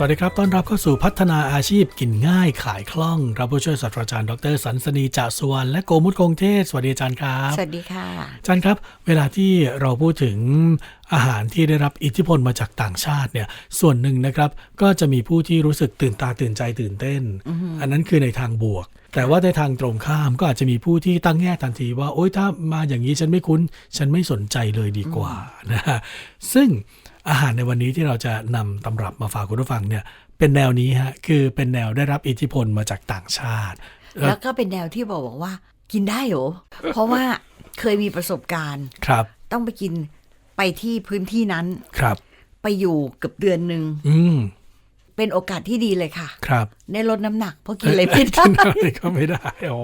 สวัสดีครับ ต้อนรับเข้าสู่พัฒนาอาชีพกินง่ายขายคล่อง รับผู้ช่วยศาสตราจารย์ดรสันสนีจะสุวรรณและโกมุตคงเทพสวัสดีอาจารย์ครับ สวัสดีค่ะ อาจารย์ครับ เวลาที่เราพูดถึงอาหารที่ได้รับอิทธิพลมาจากต่างชาติเนี่ย ส่วนหนึ่งนะครับ ก็จะมีผู้ที่รู้สึกตื่นตาตื่นใจตื่นเต้น อันนั้นคือในทางบวก แต่ว่าในทางตรงข้ามก็อาจจะมีผู้ที่ตั้งแง่ทันทีว่าโอ๊ยถ้ามาอย่างนี้ฉันไม่คุ้น ฉันไม่สนใจเลยดีกว่านะฮะซึ่ง อาหารในวันนี้ที่เราจะนำตำรับมาฝากคุณผู้ฟังเนี่ยเป็นแนวนี้ฮะคือเป็นแนวได้รับอิทธิพลมาจากต่างชาติ แล้วก็เป็นแนวที่บอกบอกว่า กินได้เหรอเพราะว่าเคยมีประสบการณ์ครับ ต้องไปกินไปที่พื้นที่นั้นครับ ไปอยู่เกือบเดือนหนึ่งอืม เป็นโอกาสที่ดีเลยค่ะ ครับ ได้ลดน้ำหนัก เพราะกินอะไรไม่ได้กินอะไรก็ไม่ได้โอ้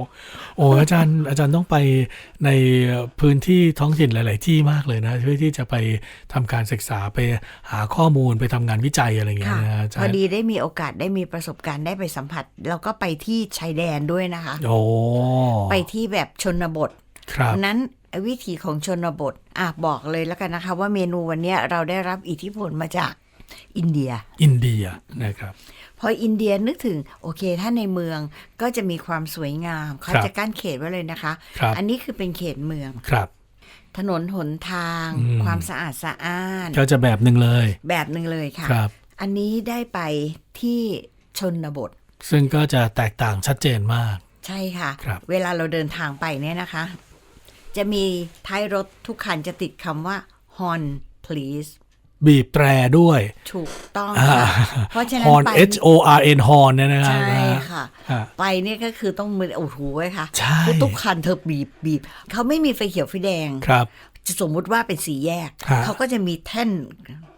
โอ้อาจารย์อาจารย์ต้องไปในพื้นที่ท้องถิ่นหลาย ๆ ที่มากเลยนะเพื่อที่จะไปทำการศึกษาไปหาข้อมูลไปทำงานวิจัยอะไรอย่างเงี้ยค่ะนะอาจารพอย์ดีได้มีโอกาสได้มีประสบการณ์ได้ไปสัมผัส แล้วก็ไปที่ชายแดนด้วยนะคะโอ้ไปที่แบบชนบทครับเพราะนั้นวิถีของชนบทอะบอกเลยแล้วกันนะคะ ว่าเมนูวันเนี้ยเราได้รับอิทธิพลมาจาก อินเดีย อินเดียนะครับ พออินเดียนึกถึงโอเค ถ้าในเมืองก็จะมีความสวยงามเขาครับจะกั้นเขตไว้เลยนะคะครับอันนี้คือเป็นเขตเมืองครับถนนหนทางอืมความสะอาดสะอ้านก็จะแบบหนึ่งเลย แบบหนึ่งเลยค่ะครับ อันนี้ได้ไปที่ชนบท ซึ่งก็จะแตกต่างชัดเจนมาก ใช่ค่ะครับเวลาเราเดินทางไปเนี่ยนะคะ จะมีท้ายรถทุกคันจะติดคำว่า horn please บีบแตรด้วย ถูกต้องอ่าค่ะเพราะฉะนั้นฮอนไป H O R N ฮอนเนี่ยนะครับใช่นะฮะค่ะอ่าไปเนี่ยก็คือต้องมือโอ้โหไว้ค่ะใช่คือทุกคันเธอบีบบีบเขาไม่มีไฟเขียวไฟแดงครับจะสมมุติว่าเป็นสีแยกฮะเขาก็จะมีแท่น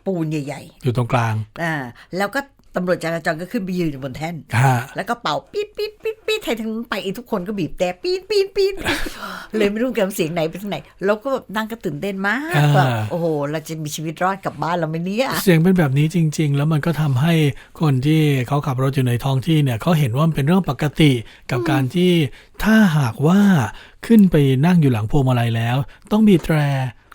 ปูนใหญ่อยู่ตรงกลางๆอ่าแล้วก็ ตำรวจจราจรก็ขึ้นไปยืนอยู่บนแท่นฮะแล้วก็เป่าปี๊ดปี๊ดปี๊ดปี๊ดใครทั้งนั้นไปไอ้ทุกคนก็บีบแต่ปี๊ดปี๊ดปี๊ดปี๊ดเลยไม่รู้กันเสียงไหนเป็นทางไหน แล้วก็แบบนั่งก็ตื่นเต้นมากแบบโอ้โห เราจะมีชีวิตรอดกลับบ้านเราไหมเนี่ย เสียงเป็นแบบนี้จริง ๆ แล้วมันก็ทำให้คนที่เขาขับรถอยู่ในท้องที่เนี่ยเขาเห็นว่ามันเป็นเรื่องปกติกับการที่ถ้าหากว่าขึ้นไปนั่งอยู่หลังพวงมาลัยแล้ว ต้องบีบแตร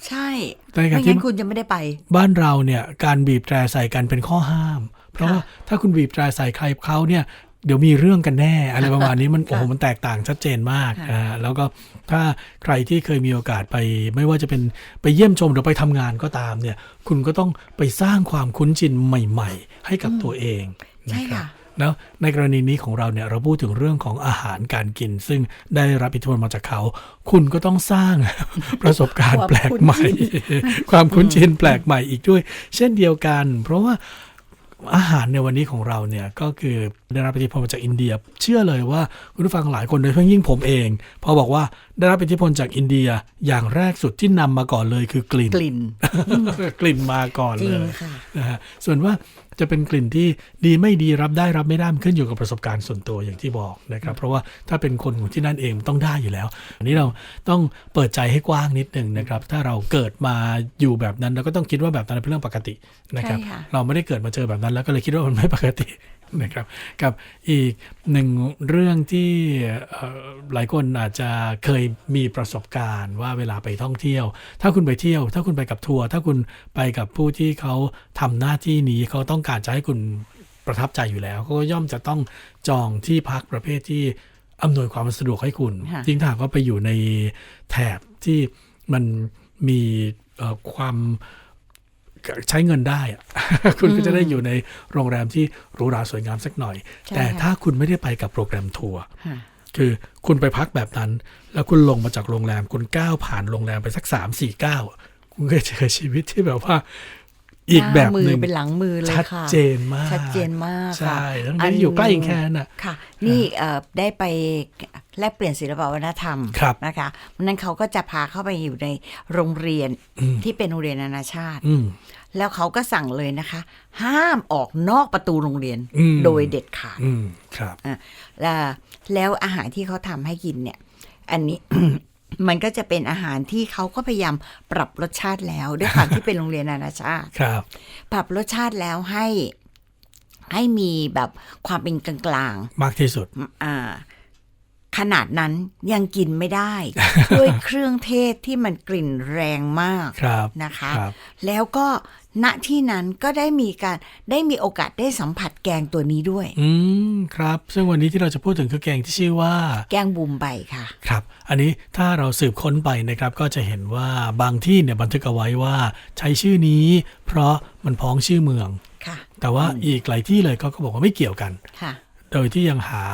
ใช่ในขณะไม่ที่งั้นคุณจะไม่ได้ไป บ้านเราเนี่ยการบีบแตรใส่กันเป็นข้อห้าม เพราะว่าถ้าคุณบีบแตรใส่ใครเขาเนี่ยเดี๋ยวมีเรื่องกันแน่อะไรประมาณนี้มันโอ้โหมันแตกต่างชัดเจนมากค่ะอ่าแล้วก็ถ้าใครที่เคยมีโอกาสไป ไม่ว่าจะเป็นไปเยี่ยมชมหรือไปทำงานก็ตามเนี่ย คุณก็ต้องไปสร้างความคุ้นชินใหม่ ๆ ให้กับตัวเองใช่นะครับค่ะแล้วในกรณีนี้ของเราเนี่ยเราพูดถึงเรื่องของอาหารการกิน ซึ่งได้รับอิทธิพลมาจากเขา คุณก็ต้องสร้างประสบการณ์ความแปลกใหม่ ความคุ้นชินแปลกใหม่อีกด้วย เช่นเดียวกัน เพราะว่า อาหารในวันนี้ของเราเนี่ยก็คือได้รับอิทธิพลมาจากอินเดีย เชื่อเลยว่าคุณผู้ฟังหลายคนโดยเฉพาะยิ่งผมเอง พอบอกว่าได้รับอิทธิพลจากอินเดียอย่างแรกสุดที่นำมาก่อนเลยคือกลิ่นกลิ่นกลิ่นมาก่อนจริเลงยค่ะนะฮะส่วนว่าจะเป็นกลิ่นที่ดีไม่ดีรับได้รับไม่ได้มันขึ้นอยู่กับประสบการณ์ส่วนตัวอย่างที่บอกนะครับ เพราะว่าถ้าเป็นคนของที่นั่นเองต้องได้อยู่แล้วอันนี้เราต้องเปิดใจให้กว้างนิดหนึ่งนะครับ ถ้าเราเกิดมาอยู่แบบนั้นเราก็ต้องคิดว่าแบบนั้นเป็นเรื่องปกตินะครับใช่ค่ะเราไม่ได้เกิดมาเจอแบบนั้นแล้วก็เลยคิดว่ามันไม่ปกติ นะครับ กับอีกหนึ่งเรื่องที่เอ่อหลายคนอาจจะเคยมีประสบการณ์ว่าเวลาไปท่องเที่ยว ถ้าคุณไปเที่ยว ถ้าคุณไปกับทัวร์ถ้าคุณไปกับผู้ที่เขาทำหน้าที่นี้เขาต้องการจะให้คุณประทับใจอยู่แล้วเขาก็ย่อมจะต้องจองที่พักประเภทที่อำนวยความสะดวกให้คุณค่ะยิ่งถ้าหากว่าไปอยู่ในแถบที่มันมีเอ่อความ ใช้เงินได้อะคุณก็จะได้อยู่ในโรงแรมที่หรูหราสวยงามสักหน่อยใช่แต่ค่ะถ้าคุณไม่ได้ไปกับโปรแกรมทัวร์ค่ะคือคุณไปพักแบบนั้น แล้วคุณลงมาจากโรงแรม คุณก้าวผ่านโรงแรมไปสักสามสี่ก้าวคุณก็จะเจอชีวิตที่แบบว่า อีกแบบหน้ามืหนึ่งเป็นหลังมือเลยชัดค่ะเจนมาก ชัดเจนมากใช่ค่ะทั้งที่อยู่ใกล้แค่นั้นน่ะค่ะ นี่เอ่อได้ไปแลกเปลี่ยนศิลปวัฒนธรรมครับนะคะวันนั้นเขาก็จะพาเข้าไปอยู่ในโรงเรียนที่เป็นโรงเรียนนานาชาติอืมแล้วเขาก็สั่งเลยนะคะ ห้ามออกนอกประตูโรงเรียนอืมโดยเด็ดขาดอืมครับอะแล้วแล้วอาหารที่เขาทำให้กินเนี่ย อันนี้ มันก็จะเป็นอาหารที่เขาก็พยายามปรับรสชาติแล้ว ด้วยความที่เป็นโรงเรียนนานาชาติครับ ปรับรสชาติแล้วให้ให้มีแบบความเป็นกลางมากที่สุดๆอ่า ขนาดนั้นยังกินไม่ได้ ด้วยเครื่องเทศที่มันกลิ่นแรงมากครับนะคะครับแล้วก็ ณที่นั้นก็ได้มีการได้มีโอกาสได้สัมผัสแกงตัวนี้ด้วย อืมครับ ซึ่งวันนี้ที่เราจะพูดถึงคือแกงที่ชื่อว่า แกงบุมใบค่ะ ครับ อันนี้ถ้าเราสืบค้นไปนะครับ ก็จะเห็นว่าบางที่เนี่ยบันทึกเอาไว้ว่าใช้ชื่อนี้ เพราะมันพ้องชื่อเมือง ค่ะ แต่ว่าอีกหลายที่เลยก็ก็บอกว่าไม่เกี่ยวกัน ค่ะ โดยที่ยังหา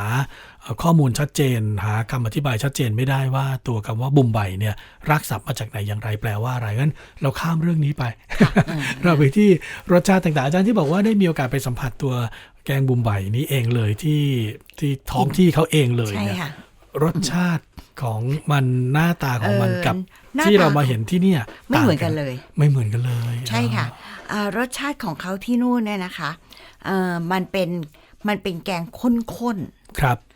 เอ่อ ข้อมูลชัดเจน หาคำอธิบายชัดเจนไม่ได้ว่าตัวคำว่าบุมใบเนี่ยรักศัพท์มาจากไหนอย่างไรแปลว่าอะไรงั้น เราข้ามเรื่องนี้ไป เราไปที่รสชาติต่างๆอาจารย์ที่บอกว่าได้มีโอกาสไปสัมผัสตัวแกงบุมใบนี้เองเลยที่ที่ท้องที่เขาเองเลยใช่เนี่ยค่ะรสชาติของมันหน้าตาของมันเออกับหน้าที่เราตามาเห็นที่เนี่ยไม่เหมือนต่างกันเลย ไม่เหมือนกันเลย ใช่ค่ะอ่ารสชาติของเขาที่นู่นเนี่ยนะคะเอ่อมันเป็นมันเป็นแกงข้นครับๆ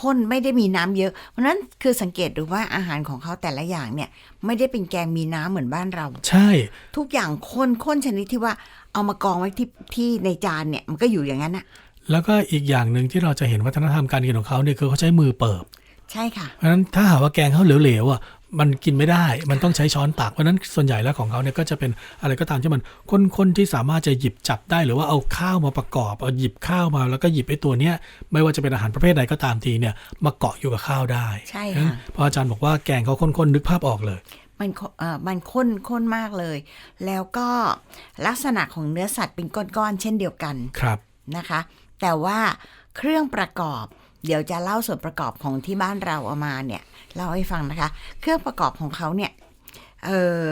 ข้นไม่ได้มีน้ำเยอะ เพราะฉะนั้นคือสังเกตดูว่าอาหารของเขาแต่ละอย่างเนี่ย ไม่ได้เป็นแกงมีน้ำเหมือนบ้านเรา ใช่ ทุกอย่างข้นข้นชนิดที่ว่าเอามากองไว้ที่ที่ในจานเนี่ยมันก็อยู่อย่างนั้นอะแล้วก็อีกอย่างหนึ่งที่เราจะเห็นวัฒนธรรมการกินของเขาเนี่ยคือเขาใช้มือเปิบ ใช่ค่ะ เพราะฉะนั้นถ้าหากว่าแกงเขาเหลวๆอะ มันกินไม่ได้ มันต้องใช้ช้อนตัก เพราะฉะนั้นส่วนใหญ่แล้วของเขาเนี่ยก็จะเป็นอะไรก็ตามที่มันข้นๆที่สามารถจะหยิบจับได้ หรือว่าเอาข้าวมาประกอบ เอาหยิบข้าวมาแล้วก็หยิบไอ้ตัวเนี้ย ไม่ว่าจะเป็นอาหารประเภทใดก็ตามทีเนี่ย มาเกาะอยู่กับข้าวได้ ใช่เพราะฉะนั้ค่ะนพออาจารย์บอกว่าแกงเขาข้นๆนึกภาพออกเลย มันข้นเอ่อมันข้นข้นมากเลย แล้วก็ลักษณะของเนื้อสัตว์เป็นก้อนๆเช่นเดียวกัน ครับ นะคะ แต่ว่าเครื่องประกอบ เดี๋ยวจะเล่าส่วนประกอบของที่บ้านเราเอามาเนี่ยเล่าให้ฟังนะคะ เครื่องประกอบของเขาเนี่ยเออ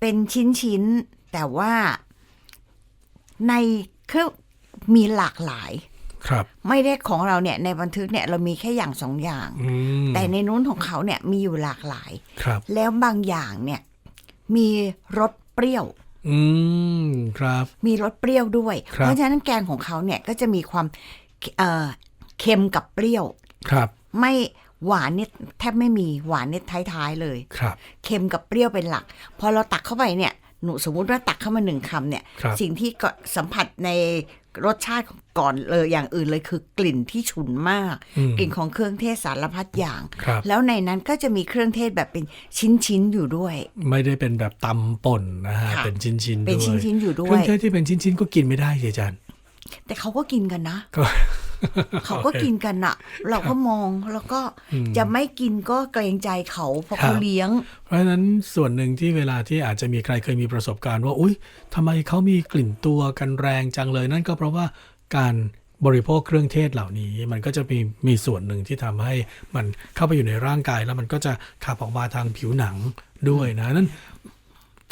เป็นชิ้นๆแต่ว่าในเครื่องมีหลากหลายครับ ไม่ได้ของเราเนี่ยในบันทึกเนี่ยเรามีแค่อย่างสองอย่างอืมแต่ในนู้นของเขาเนี่ยมีอยู่หลากหลายครับ แล้วบางอย่างเนี่ยมีรสเปรี้ยว อืมครับ มีรสเปรี้ยวด้วยครับเพราะฉะนั้นแกงของเขาเนี่ยก็จะมีความ เอ่อเค็มกับเปรี้ยว ครับ ไม่หวานเนี่ยแทบไม่มีหวานเนี่ยท้ายๆเลย ครับ เค็มกับเปรี้ยวเป็นหลัก พอเราตักเข้าไปเนี่ยหนูสมมุติว่าตักเข้ามาหนึ่งคำเนี่ย ครับ สิ่งที่ก็สัมผัสในรสชาติก่อนเลยอย่างอื่นเลยคือกลิ่นที่ฉุนมาก อืมกลิ่นของเครื่องเทศสารพัดอย่าง ครับ แล้วในนั้นก็จะมีเครื่องเทศแบบเป็นชิ้นๆอยู่ด้วย ไม่ได้เป็นแบบตำป่นนะฮะ ค่ะ เป็นชิ้นๆเป็นด้วยชิ้นๆอยู่ด้เควรื่อย งเทศที่เป็นชิ้นๆก็กินไม่ได้สิอาจารย์ แต่เขาก็กินกันนะ ก็ เขาก็กินกันอะเราก็มองแล้วก็จะไม่กินก็เกรงใจเขาเพราะครัเขาบเลี้ยง เพราะฉะนั้นส่วนหนึ่งที่เวลาที่อาจจะมีใครเคยมีประสบการณ์ว่าอุ้ยทำไมเขามีกลิ่นตัวกันแรงจังเลย นั่นก็เพราะว่าการบริโภคเครื่องเทศเหล่านี้ มันก็จะมีมีส่วนหนึ่งที่ทำให้มันเข้าไปอยู่ในร่างกาย แล้วมันก็จะขับออกมาทางผิวหนังด้วยนะนั่น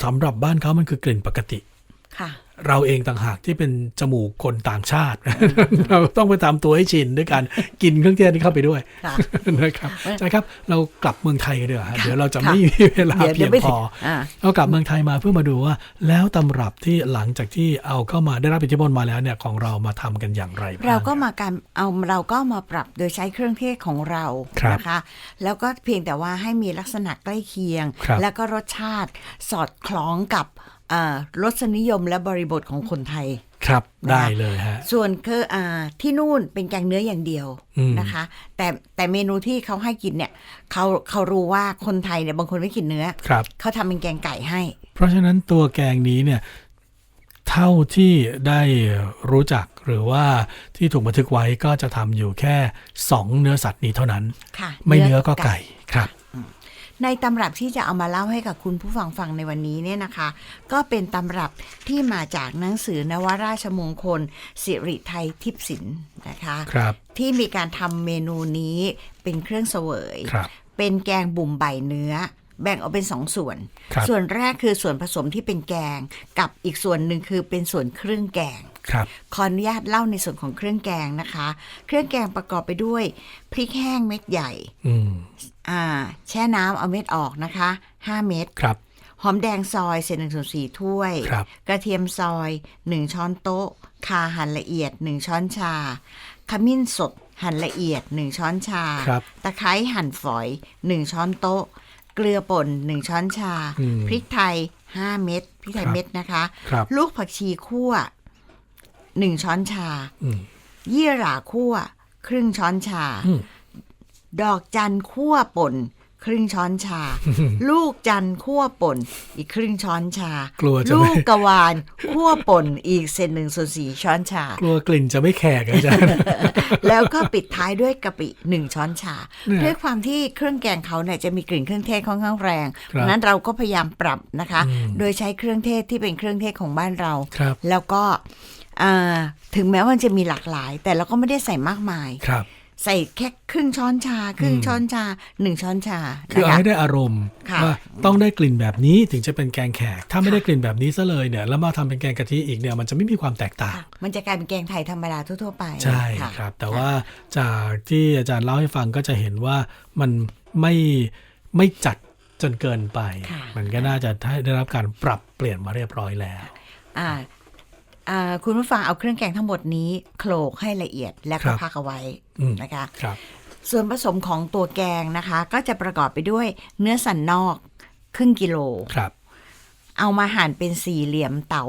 สำหรับบ้านเขามันคือกลิ่นปกติค่ะ เราเองต่างหากที่เป็นจมูกคนต่างชาติ เราต้องไปตามตัวให้ชินด้วยการกินเครื่องเทศนี้เข้าไปด้วยค่ะนะครับใช่ครับเรากลับเมืองไทยกันดีกว่าฮะเดี๋ยวเราจะค่ะไม่มีเวลาเดี๋ยวเพียงเดี๋ยวไม่พออ่าเรากลับเมืองไทยมาเพื่อมาดูว่า แล้วตำรับที่หลังจากที่เอาเข้ามาได้รับอิทธิพลมาแล้วเนี่ยของเรามาทำกันอย่างไรบ้างเราก็มาการเอาเราก็มาปรับโดยใช้เครื่องเทศของเราครับนะคะแล้วก็เพียงแต่ว่าให้มีลักษณะใกล้เคียงครับแล้วก็รสชาติสอดคล้องกับเอ่อ รสนิยมและบริบทของคนไทยครับได้เลยฮะส่วนคืออ่าที่นู่นเป็นแกงเนื้ออย่างเดียวอืมนะคะ แต่แต่เมนูที่เขาให้กินเนี่ยเขาเขารู้ว่าคนไทยเนี่ยบางคนไม่กินเนื้อครับเขาทำเป็นแกงไก่ให้ เพราะฉะนั้นตัวแกงนี้เนี่ยเท่าที่ได้รู้จักหรือว่าที่ถูกบันทึกไว้ก็จะทำอยู่แค่สองเนื้อสัตว์นี้เท่านั้นค่ะไม่เนื้อก็ไก่ครับ ในตำรับที่จะเอามาเล่าให้กับคุณผู้ฟังฟังในวันนี้เนี่ยนะคะ ก็เป็นตำรับที่มาจากหนังสือนวราชมงคล สิริไทยทิพย์ศิลป์นะคะครับที่มีการทำเมนูนี้เป็นเครื่องเสวยครับเป็นแกงบุ่มใบเนื้อแบ่งออกเป็นสองส่วนครับส่วนแรกคือส่วนผสมที่เป็นแกง กับอีกส่วนหนึ่งคือเป็นส่วนเครื่องแกง ครับขออนุญาตเล่าในส่วนของเครื่องแกงนะคะ เครื่องแกงประกอบไปด้วยพริกแห้งเม็ดใหญ่อืมอ่า แช่น้ำเอาเม็ดออกนะคะ5เม็ดครับหอมแดงซอยเศษหนึ่งส่วนสี่ถ้วยครับกระเทียมซอย1ช้อนโต๊ะข่าหั่นละเอียด1ช้อนชา ขมิ้นสดหั่นละเอียด1ช้อนชาครับตะไคร้หั่นฝอย1ช้อนโต๊ะ เกลือป่น1ช้อนชาอืมพริกไทย5เม็ดพริกไทยครับเม็ดนะคะครับลูกผักชีคั่ว 1ช้อนชาอืมยี่หร่าคั่ว ครึ่งช้อนชาอืมดอกจันคั่วป่น ครึ่งช้อนชา ลูกจันคั่วป่น อีกครึ่งช้อนชา กลัวจะลูไม่กกระวานคั่วป่นอีกเศษหนึ่งส่วนสี่ช้อนชา กลัวกลิ่นจะไม่แขกอาจารย์ แล้วก็ปิดท้ายด้วยกะปิหนึ่งช้อนชา เนี่ยด้วยความที่เครื่องแกงเขาเนี่ยจะมีกลิ่นเครื่องเทศค่อนข้างแรงครับดังนั้นเราก็พยายามปรับนะคะอืมโดยใช้เครื่องเทศที่เป็นเครื่องเทศของบ้านเรา ครับแล้วก็อ่า ถึงแม้ว่ามันจะมีหลากหลาย แต่เราก็ไม่ได้ใส่มากมายครับใส่แค่ครึ่งช้อนชา ครึ่งอืมช้อนชาหนึ่งช้อนชา คือเอานะคะให้ได้อารมณ์ค่ะว่าต้องได้กลิ่นแบบนี้ถึงจะเป็นแกงแขก ถ้าไม่ได้กลิ่นแบบนี้ซะเลยเนี่ยแล้วมาทำเป็นแกงกะทิอีกเนี่ยมันจะไม่มีความแตกต่างค่ะมันจะกลายเป็นแกงไทยธรรมดาทั่วๆไป ใช่ะครับ แต่ว่าจากที่อาจารย์เล่าให้ฟังก็จะเห็นว่ามันไม่ไม่จัดจนเกินไปค่ะมันก็น่าจะได้รับการปรับเปลี่ยนมาเรียบร้อยแล้วอ่าอ่า คุณผู้ฟังเอาเครื่องแกงทั้งหมดนี้โขลกให้ละเอียดแล้วครัก็บพักเอาไว้อืมนะคะครับส่วนผสมของตัวแกงนะคะ ก็จะประกอบไปด้วยเนื้อสันนอกครึ่งกิโลครับ เอามาหั่นเป็นสี่เหลี่ยมเต๋า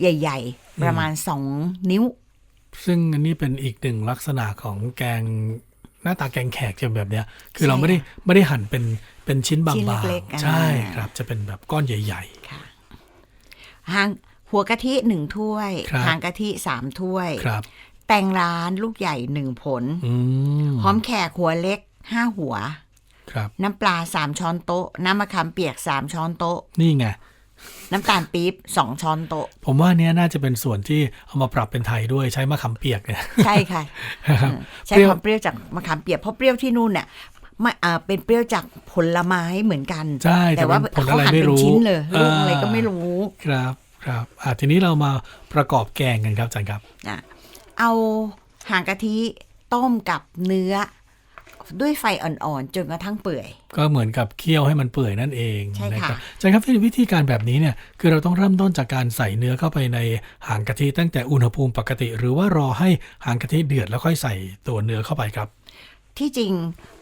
ใหญ่ ๆ ประมาณสองนิ้ว ซึ่งอันนี้เป็นอีกหนึ่งลักษณะของแกงหน้าตาแกงแขกจะแบบเนี้ย คือใช่เราไม่ได้ไม่ได้หั่นเป็นเป็นชิ้นบาชิ้นงเล็กๆอ่าๆใช่ครับ จะเป็นแบบก้อนใหญ่ค่ะหาง หัวกะทิหนึ่งถ้วยครับหางกะทิสามถ้วยๆครับแตงร้านลูกใหญ่หนึ่งผลอืมหอมแขกหัวเล็กห้าหัวครับน้ำปลาสามช้อนโต๊ะ น้ำมะขามเปียกสามช้อนโต๊ะ นี่ไง น้ำตาลปี๊บสองช้อนโต๊ะ ผมว่าเนี้ยน่าจะเป็นส่วนที่เอามาปรับเป็นไทยด้วยใช้มะขามเปียกเนี่ยใช่ค่ะครับเออใช้เปรี้ยวความเปรี้ยวจากมะขามเปียกเพราะเปรี้ยวที่นู่นเนี่ยไม่อ่าเป็นเปรี้ยวจากผลไม้เหมือนกันใช่แต่ว่าเป็นผลเขาอะไรหั่นไม่เป็นรู้ชิ้นเลยลูกาอะไรก็ไม่รู้ครับ ครับอะทีนี้เรามาประกอบแกงกันครับอาจารย์ครับอะเอาหางกะทิต้มกับเนื้อ ด้วยไฟอ่อนๆ จนกระทั่งเปื่อย ก็เหมือนกับเคี่ยวให้มันเปื่อยนั่นเองใช่ค่ะ นะครับอาจารย์ครับวิธีการแบบนี้เนี่ยคือเราต้องเริ่มต้นจากการใส่เนื้อเข้าไปในหางกะทิตั้งแต่อุณหภูมิปกติ หรือว่ารอให้หางกะทิเดือดแล้วค่อยใส่ตัวเนื้อเข้าไปครับ ที่จริง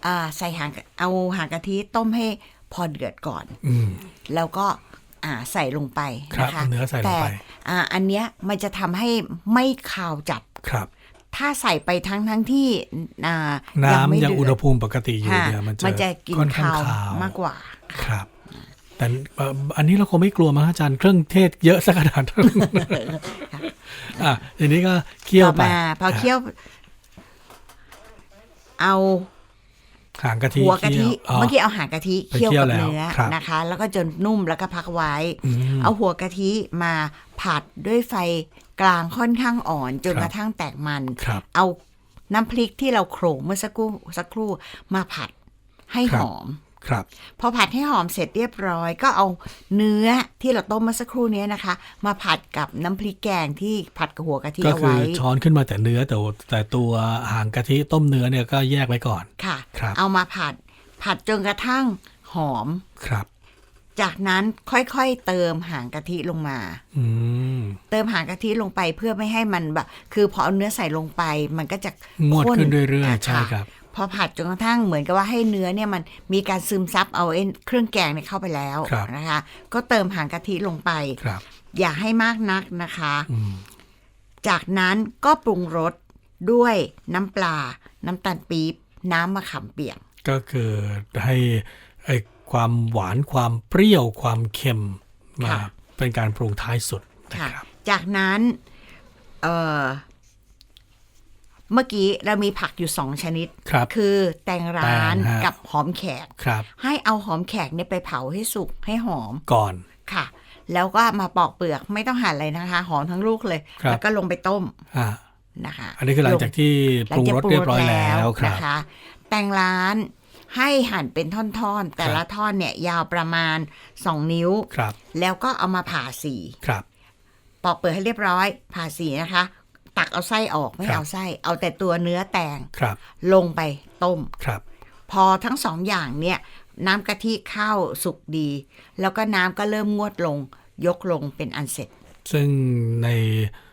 อ่าใส่หางเอาหางกะทิต้มให้พอเดือดก่อน อืม แล้วก็อ่า ใส่ลงไปครับนะคะเอาเนื้อใส่ลงแต่ไปอ่าอันเนี้ยมันจะทำให้ไม่คาวจัดครับ ถ้าใส่ไปทั้งทั้งที่อ่าน้ำไม่ยังเดือุณหภูมิปกติอยู่ค่ะเนี่ยมันจะมันจะกินค่อนข้างคาวขาวมากกว่าครับแต่เอ่ออันนี้เราคงไม่กลัวมั้งอาจารย์เครื่องเทศเยอะสักขนาดนั้นอะทีนี้ก็เคี่ยวต่อไปมาพอเคี่ยว เอา หางกะทิหัวกะทิเคี่ยวอ๋อเมื่อกี้เอาหางกะทิไปเคี่ยวเคี่ยวกับแล้วเนื้อครับนะคะ แล้วก็จนนุ่มแล้วก็พักไว้อืมเอาหัวกะทิมาผัดด้วยไฟกลางค่อนข้างอ่อนจนครับกระทั่งแตกมันครับเอาน้ำพริกที่เราโขลกเมื่อสักครู่สักครู่มาผัดให้ครัหบอมครับพอผัดให้หอมเสร็จเรียบร้อยก็เอาเนื้อที่เราต้มเมื่อสักครู่นี้นะคะ มาผัดกับน้ำพริกแกงที่ผัดกับหัวกะทิก็เอาคือไว้ช้อนขึ้นมาแต่เนื้อแต่แต่ตัวหางกะทิต้มเนื้อเนี่ยก็แยกไว้ก่อนค่ะครับ เอามาผัด ผัดจนกระทั่งหอมครับ จากนั้นค่อยๆเติมหางกะทิลงมาอืมเติมหางกะทิลงไปเพื่อไม่ให้มันแบบคือพอเอาเนื้อใส่ลงไป มันก็จะงวดข้ขึ้นเรื่อยะๆใช่ครับพอผัดจนกระทั่งเหมือนกับว่าให้เนื้อเนี่ยมันมีการซึมซับเอาไอ้เครื่องแกงเนี่ยเข้าไปแล้วครับนะคะ ก็เติมหางกะทิลงไปครับอย่าให้มากนักนะคะอืมจากนั้นก็ปรุงรสด้วยน้ำปลา น้ำตาลปี๊บ น้ำมะขามเปียก ก็คือให้ไอความหวานความเปรี้ยวความเค็มมาค่ะเป็นการปรุงท้ายสุดนะค่ะครับจากนั้นเอ่อเมื่อกี้เรามีผักอยู่สองชนิดครับคือแตงร้านแตงฮะกับหอมแขกครับให้เอาหอมแขกเนี่ยไปเผาให้สุกให้หอมก่อนค่ะ แล้วก็มาปอกเปลือกไม่ต้องหั่นเลยนะคะ หอมทั้งลูกเลยครับแล้วก็ลงไปต้มอ่า นะคะ อันนี้คือหลังจากที่ปรุงรสเรียบร้อยแล้วครับนะคะแตงร้านให้หั่นเป็นท่อนๆ แต่ละท่อนเนี่ยยาวประมาณ 2 นิ้วครับแล้วก็เอามาผ่าสีครับปอกเปลือกให้เรียบร้อย ผ่าสีนะคะ ตักเอาไส้ออกไม่ครับเอาไส้ เอาแต่ตัวเนื้อแตงครับ ลงไปต้มครับ พอทั้งสองอย่างเนี่ย น้ำกะทิเข้าสุกดี แล้วก็น้ำก็เริ่มงวดลง ยกลงเป็นอันเสร็จ ซึ่งในเอ่อ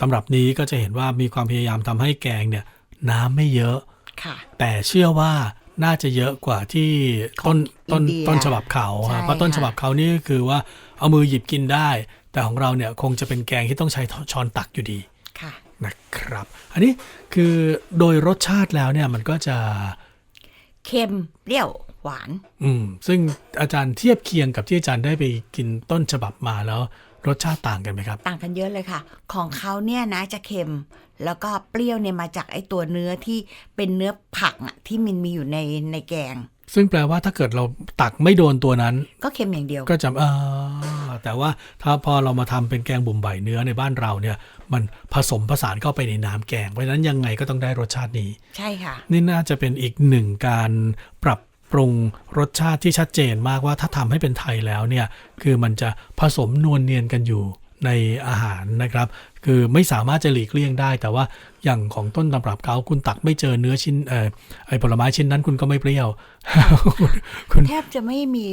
ตำรับนี้ก็จะเห็นว่ามีความพยายามทำให้แกงเนี่ยน้ำไม่เยอะค่ะแต่เชื่อว่าน่าจะเยอะกว่าที่ต้นต้นอินเดียต้นฉบับเขาใช่ฮะเพราะต้นค่ะฉบับเขานี่ก็คือว่าเอามือหยิบกินได้ แต่ของเราเนี่ยคงจะเป็นแกงที่ต้องใช้ช้อนตักอยู่ดีค่ะนะครับ อันนี้คือโดยรสชาติแล้วเนี่ยมันก็จะเค็มเปรี้ยวหวาน อืมซึ่งอาจารย์เทียบเคียงกับที่อาจารย์ได้ไปกินต้นฉบับมาแล้ว รสชาติต่างกันไหมครับ ต่างกันเยอะเลยค่ะ ของเขาเนี่ยนะจะเค็ม แล้วก็เปรี้ยวเนี่ยมาจากไอ้ตัวเนื้อที่เป็นเนื้อผักอะที่มันมีอยู่ในในแกง ซึ่งแปลว่าถ้าเกิดเราตักไม่โดนตัวนั้น ก็เค็มอย่างเดียว ก็จะอ่าแต่ว่าถ้าพอเรามาทำเป็นแกงบุ่มใบเนื้อในบ้านเราเนี่ย มันผสมผสานเข้าไปในน้ำแกง เพราะฉะนั้นยังไงก็ต้องได้รสชาตินี้ ใช่ค่ะ นี่น่าจะเป็นอีกหนึ่งการปรับ ปรุงรสชาติที่ชัดเจนมากว่าถ้าทำให้เป็นไทยแล้วเนี่ยคือมันจะผสมนวลเนียนกันอยู่ในอาหารนะครับ คือไม่สามารถจะหลีกเลี่ยงได้ แต่ว่าอย่างของต้นตำรับเขาคุณตักไม่เจอเนื้อชิ้นเอ่อไอผลไม้ชิ้นนั้นคุณก็ไม่เปรี้ยว คุณแทบจะไม่มี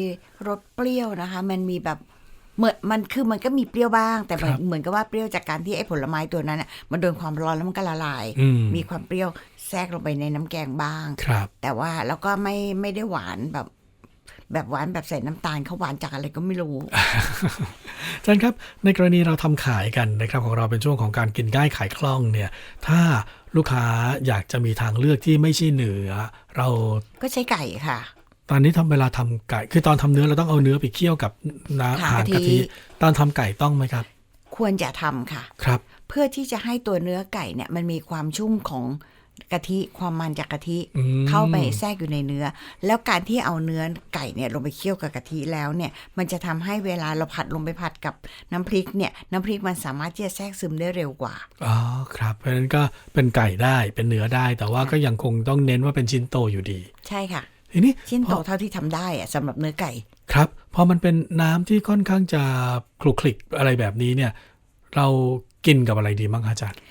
รสเปรี้ยวนะคะ มันมีแบบ เหมือนมันคือมันก็มีเปรี้ยวบ้าง แต่เหมือนครับเหมือนกับว่าเปรี้ยวจากการที่ไอ้ผลไม้ตัวนั้นน่ะมันโดนความร้อนแล้วมันก็ละลายอืมมีความเปรี้ยวแทรกลงไปในน้ำแกงบ้างครับ แต่ว่าแล้วก็ไม่ไม่ได้หวานแบบแบบหวานแบบใส่น้ำตาลเขาหวานจากอะไรก็ไม่รู้อาจารย์ครับ ในกรณีเราทำขายกันนะครับของเราเป็นช่วงของการกินง่ายขายคล่องเนี่ย ถ้าลูกค้าอยากจะมีทางเลือกที่ไม่ใช่เนื้อเราก็ใช้ไก่ค่ะ ตอนนี้ทำเวลาทำไก่ คือตอนทำเนื้อเราต้องเอาเนื้อไปเคี่ยวกับน้ำค่ะอาหารกะกะทิทิ ตอนทำไก่ต้องไหมครับ ควรจะทำค่ะ ครับ เพื่อที่จะให้ตัวเนื้อไก่เนี่ยมันมีความชุ่มของกะทิความมันจากกะทิอืมเข้าไปแทรกอยู่ในเนื้อ แล้วการที่เอาเนื้อไก่เนี่ยลงไปเคี่ยวกับกะทิแล้วเนี่ย มันจะทำให้เวลาเราผัดลงไปผัดกับน้ำพริกเนี่ยน้ำพริกมันสามารถที่จะแทรกซึมได้เร็วกว่าอ๋อครับ เพราะฉะนั้นก็เป็นไก่ได้เป็นเนื้อได้ แต่ว่าก็ยังคงต้องเน้นว่าเป็นชิ้นโตอยู่ดี ใช่ค่ะ ทีนี้ชิ้นพโตอเท่าที่ทำได้อะสำหรับเนื้อไก่ ครับพอมันเป็นน้ำที่ค่อนข้างจะคลุกคลิกอะไรแบบนี้เนี่ย เรากินกับอะไรดีมั้งคะอาจารย์เอ่อ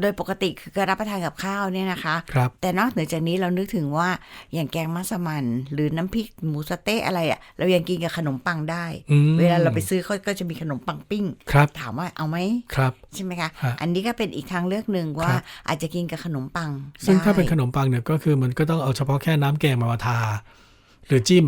โดยปกติคือการรับประทานกับข้าวเนี่ยนะคะครับแต่นอกเหนือจากนี้เรานึกถึงว่าอย่างแกงมัสมั่นหรือน้ำพริกหมูสะเต๊ะอะไรอะ่ะเรายังกินกับขนมปังได้อืมเวลาเราไปซื้อเขาก็จะมีขนมปังปิ้งครับถามว่าเอาไหมครับใช่ไหมคะฮะอันนี้ก็เป็นอีกทางเลือกหนึ่งว่าครับอาจจะกินกับขนมปัง ซึ่งถ้าได้เป็นขนมปังเนี่ยก็คือมันก็ต้องเอาเฉพาะแค่น้ำแกงมาทา หรือจิ้ม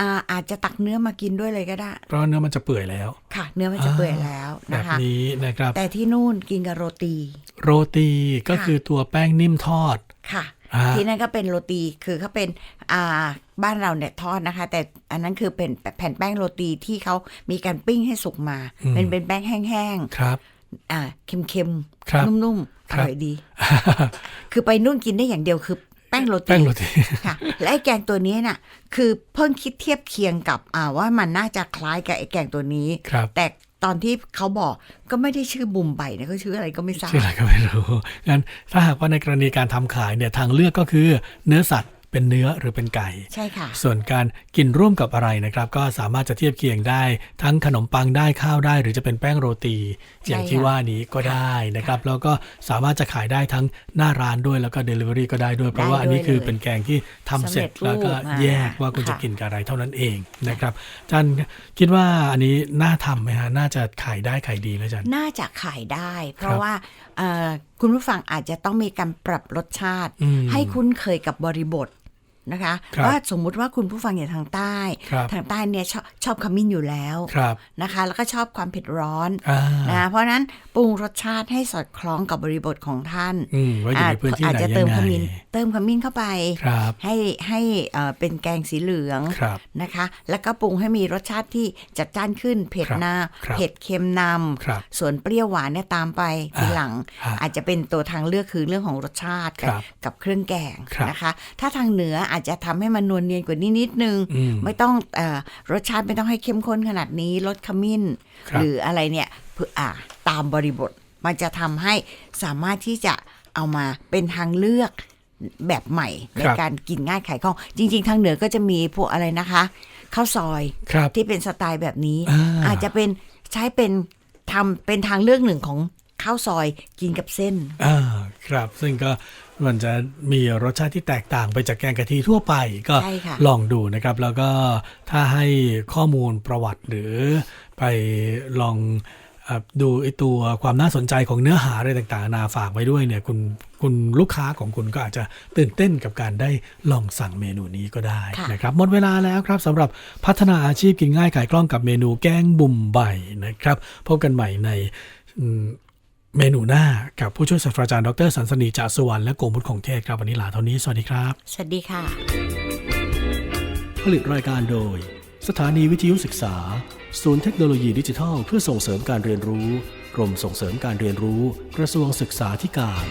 อ่าอาจจะตักเนื้อมากินด้วยเลยก็ได้ เพราะเนื้อมันจะเปื่อยแล้ว ค่ะ เนื้อมันจะเปื่อยแล้วแบนะบคะนี้นะครับ แต่ที่นู่นกินกับโรตี โรตีก็ค่ะคือตัวแป้งนิ่มทอดค่ะอ่าที่นั่นก็เป็นโรตีคือเขาเป็นอ่าบ้านเราเนี่ยทอดนะคะ แต่อันนั้นคือเป็นแผ่นแป้งโรตีที่เขามีการปิ้งให้สุกมา เป็นเป็นแป้งแห้งครับๆอ่าเค็มครับๆนุ่มๆคอรับร่อยดี คือไปนู่นกินได้อย่างเดียวคือ แป้งโรตีแป้งโรตีค่ะ และไอ้แกงตัวนี้น่ะ คือเพิ่งคิดเทียบเคียงกับอ่าว่ามันน่าจะคล้ายกับไอ้แกงตัวนี้ ครับ แต่ตอนที่เขาบอกก็ไม่ได้ชื่อบุมใบนะเขาชื่ออะไรก็ไม่ทราบชื่ออะไรก็ไม่รู้งั้นถ้าหากว่าในกรณีการทำขายเนี่ยทางเลือกก็คือเนื้อสัตว์ เป็นเนื้อหรือเป็นไก่ ใช่ค่ะ ส่วนการกินร่วมกับอะไรนะครับ ก็สามารถจะเทียบเคียงได้ ทั้งขนมปังได้ข้าวได้ หรือจะเป็นแป้งโรตีใช่อย่างที่ค่ะว่านี้ก็ได้นะครับ แล้วก็สามารถจะขายได้ทั้งหน้าร้านด้วยแล้วก็ Delivery ก็ได้ด้วย เพราะว่าอันนี้คือเป็นแกงที่ทำเสร็จสำเร็จรูปแล้วก็แยกว่าคุณค่ะจะกินกับอะไรเท่านั้นเองนะครับอาจารย์คิดว่าอันนี้น่าทำไหมฮะน่าจะขายได้ขายดีไหมอาจารย์น่าจะขายได้ เพครัราะบว่าเอ่อคุณผู้ฟังอาจจะต้องมีการปรับรสชาติอืมให้คุ้นเคยกับบริบท นะคะครับว่าสมมุติว่าคุณผู้ฟังอย่างทางใต้ครับทางใต้เนี่ยชอบชอบขมิ้นอยู่แล้วครับนะคะ แล้วก็ชอบความเผ็ดร้อนอ่านะเพราะฉะนั้นปรุงรสชาติให้สอดคล้องกับบริบทของท่านอืมว่าอยู่ในพื้นที่อาจไหนจะยัเติมงไงขมิ้นเติมขมิ้นเข้าไปครับให้ให้เอ่อเป็นแกงสีเหลืองครับนะคะ แล้วก็ปรุงให้มีรสชาติที่จัดจ้านขึ้นเผ็ดครับนาครับเผ็ดเค็มนำครับส่วนเปรี้ยวหวานเนี่ยตามไปทีหลังอ่าอาจจะเป็นตัวทางเลือกคือเรื่องของรสชาติครับกับเครื่องแกงครับนะคะ ถ้าทางเหนืออาจจะทำให้มันนวลเนียนกว่านี้นิดนึงอืมไม่ต้องเออรสชาติไม่ต้องให้เข้มข้นขนาดนี้ลดขมิ้นครับหรืออะไรเนี่ยเพื่ออ่าตามบริบท มันจะทำให้สามารถที่จะเอามาเป็นทางเลือกแบบใหม่ในครับการกินง่ายขายคล่อง จริง ๆ ทางเหนือก็จะมีพวกอะไรนะคะข้าวซอยครับที่เป็นสไตล์แบบนี้อ่าอาจจะเป็นใช้เป็นทำเป็นทางเลือกหนึ่งของข้าวซอยกินกับเส้นอ่าครับ ซึ่งก็ มันจะมีรสชาติที่แตกต่างไปจากแกงกะทิทั่วไปก็ใช่ค่ะลองดูนะครับ แล้วก็ถ้าให้ข้อมูลประวัติหรือไปลองอ่อดูไอตัวความน่าสนใจของเนื้อหาอะไรต่างๆนานาฝากไว้ด้วยเนี่ยคุณคุณลูกค้าของคุณก็อาจจะตื่นเต้นกับการได้ลองสั่งเมนูนี้ก็ได้ค่ะนะครับหมดเวลาแล้วครับสำหรับพัฒนาอาชีพกินง่ายขายกล้องกับเมนูแกงบุ่มใบนะครับ พบกันใหม่ในอืม เมนูหน้ากับผู้ช่วยศาสตราจารย์ดรสันสนีจ่าสุวรรณและโกมุตของเทศครับวันนี้ลาเท่านี้ สวัสดีครับ สวัสดีค่ะ ผลิตรายการโดย สถานีวิทยุศึกษา ศูนย์เทคโนโลยีดิจิทัล เพื่อส่งเสริมการเรียนรู้ กรมส่งเสริมการเรียนรู้ กระทรวงศึกษาธิการ